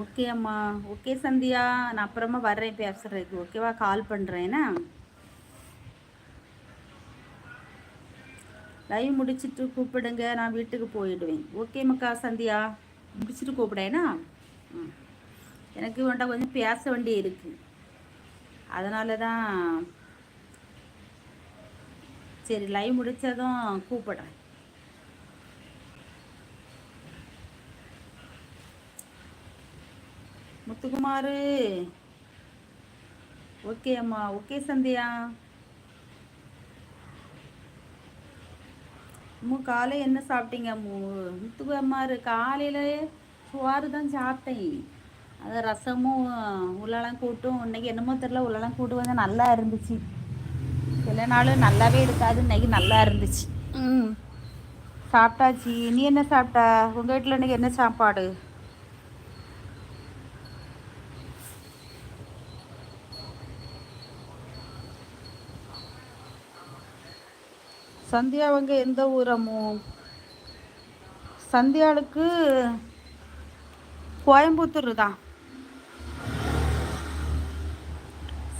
Okay அம்மா. Okay Sandhya. நான் அப்புறமா வர்றேன் பேசுகிறதுக்கு ஓகேவா கால் பண்ணுறேன்னா லைவ் முடிச்சுட்டு கூப்பிடுங்க. நான் வீட்டுக்கு போயிடுவேன். ஓகே மக்கா சந்தியா. முடிச்சுட்டு கூப்பிடேனா எனக்கு வேண்டாம் கொஞ்சம் பேச வேண்டி இருக்குது அதனால தான் சரி லைவ் முடித்ததும் கூப்பிடுறேன். முத்துக்குமார். ஓகே அம்மா ஓகே சந்தியா. அம்மு காலை என்ன சாப்பிட்டீங்க அம்மு? முத்துக்குமார் காலையில் சுவாறு தான் சாப்பிட்டேன். அது ரசமும் உள்ளலாம் கூட்டும் இன்னைக்கு என்னமோ தெரில உள்ளலாம் கூட்டு வந்து நல்லா இருந்துச்சு. சில நாள் நல்லாவே இருக்காது இன்னைக்கு நல்லா இருந்துச்சு. ம். சாப்பிட்டாச்சு. நீ என்ன சாப்பிட்ட? உங்கள் வீட்டில் இன்னைக்கு என்ன சாப்பாடு? சந்தியாவங்க எந்த ஊரமோ சந்தியாளுக்கு கோயம்புத்தூர் தான்.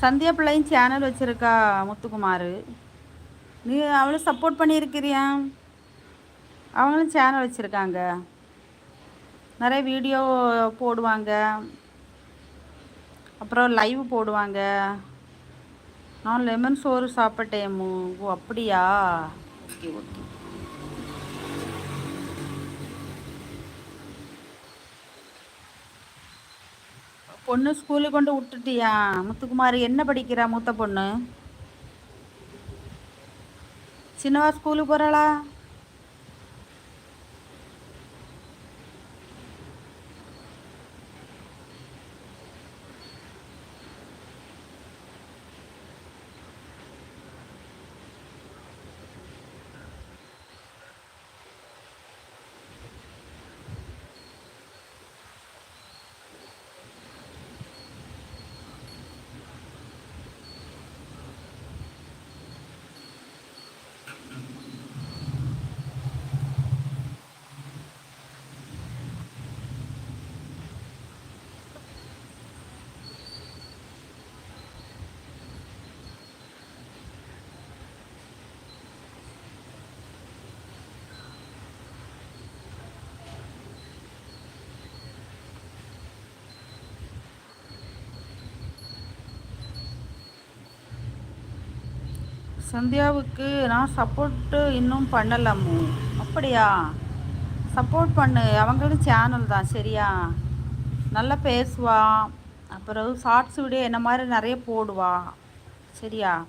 சந்தியா பிள்ளையும் சேனல் வச்சுருக்கா முத்துக்குமார். நீ அவளும் சப்போர்ட் பண்ணியிருக்கிறியா? அவங்களும் சேனல் வச்சுருக்காங்க. நிறைய வீடியோ போடுவாங்க. அப்புறம் லைவ் போடுவாங்க. நான் லெமன் சோறு சாப்பிட்டேன் ஓ அப்படியா? Okay okay. பொண்ணு ஸ்கூலுக்கு கொண்டு விட்டுட்டியா? முத்துக்குமார் என்ன படிக்கிறா மூத்த பொண்ணு? சின்னவா ஸ்கூலுக்கு போகிறாளா சந்தியாவுக்கு நான் சப்போர்ட்டு இன்னும் பண்ணலம்மு. அப்படியா? சப்போர்ட் பண்ணு. அவங்களும் சேனல் தான். சரியா? நல்லா பேசுவா. அப்புறம் ஷார்ட்ஸ் வீடியோ என்ன மாதிரி நிறைய போடுவா. சரியா?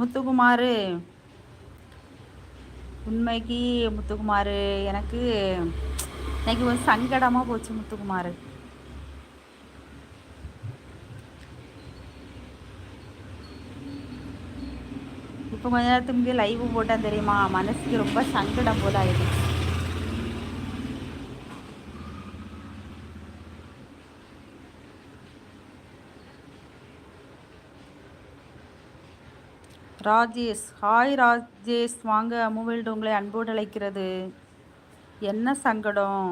முத்துக்குமார். உண்மைக்கு முத்துக்குமார் எனக்கு இன்னைக்கு ஒரு சங்கடமாக போச்சு முத்துக்குமார். இப்போ கொஞ்ச நேரத்துக்கு முன்னாடி லைவ் போட்டேன் தெரியுமா? மனசுக்கு ரொம்ப சங்கடம் போல ஆயிடுச்சு. ராஜேஷ் ஹாய் ராஜேஷ். வாங்க மூவில்டு உங்களை அன்போடு அழைக்கிறது. என்ன சங்கடம்?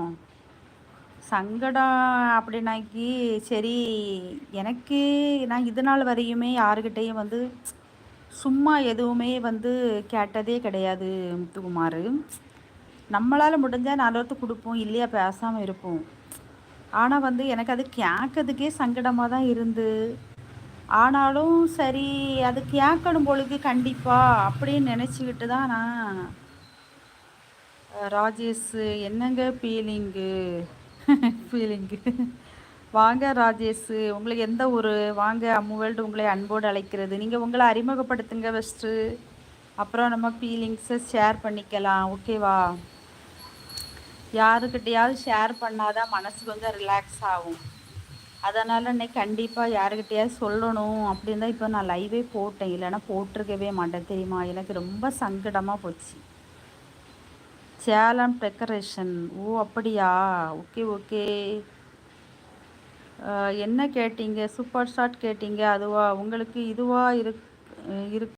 சங்கடம் அப்படின்னாக்கி சரி எனக்கு நான் இது நாள் வரையுமே யாருக்கிட்டேயும் வந்து சும்மா எதுவுமே வந்து கேட்டதே கிடையாது முத்துக்குமார். நம்மளால் முடிஞ்சால் நாலு கொடுப்போம் இல்லையா பேசாமல் இருப்போம். ஆனால் வந்து எனக்கு அது கேட்கறதுக்கே சங்கடமாக தான் இருந்து. ஆனாலும் சரி அது கேட்கணும் பொழுது கண்டிப்பாக அப்படின்னு நினச்சிக்கிட்டு தான் நான் ராஜேஷ் என்னங்க ஃபீலிங்கு ஃபீலிங்கு வாங்க ராஜேஷ் உங்களுக்கு எந்த ஒரு வாங்க அம்முவேல்டு உங்களை அன்போடு அழைக்கிறது. நீங்கள் உங்களை அறிமுகப்படுத்துங்க ஃபஸ்ட்டு அப்புறம் நம்ம ஃபீலிங்ஸை ஷேர் பண்ணிக்கலாம். ஓகேவா யாருக்கிட்டையாவது ஷேர் பண்ணாதான் மனசு கொஞ்சம் ரிலாக்ஸ் ஆகும். அதனால் இன்னைக்கு கண்டிப்பாக யாருக்கிட்டையாவது சொல்லணும் அப்படின்னு தான் இப்போ நான் லைவே போட்டேன். இல்லைன்னா போட்டிருக்கவே மாட்டேன். தெரியுமா? எனக்கு ரொம்ப சங்கடமாக போச்சு. சேலம் டெக்கரேஷன் ஓ அப்படியா? Okay okay. என்ன கேட்டீங்க? சூப்பர் ஷாட் கேட்டீங்க அதுவா? உங்களுக்கு இதுவா இருக் இருக்கு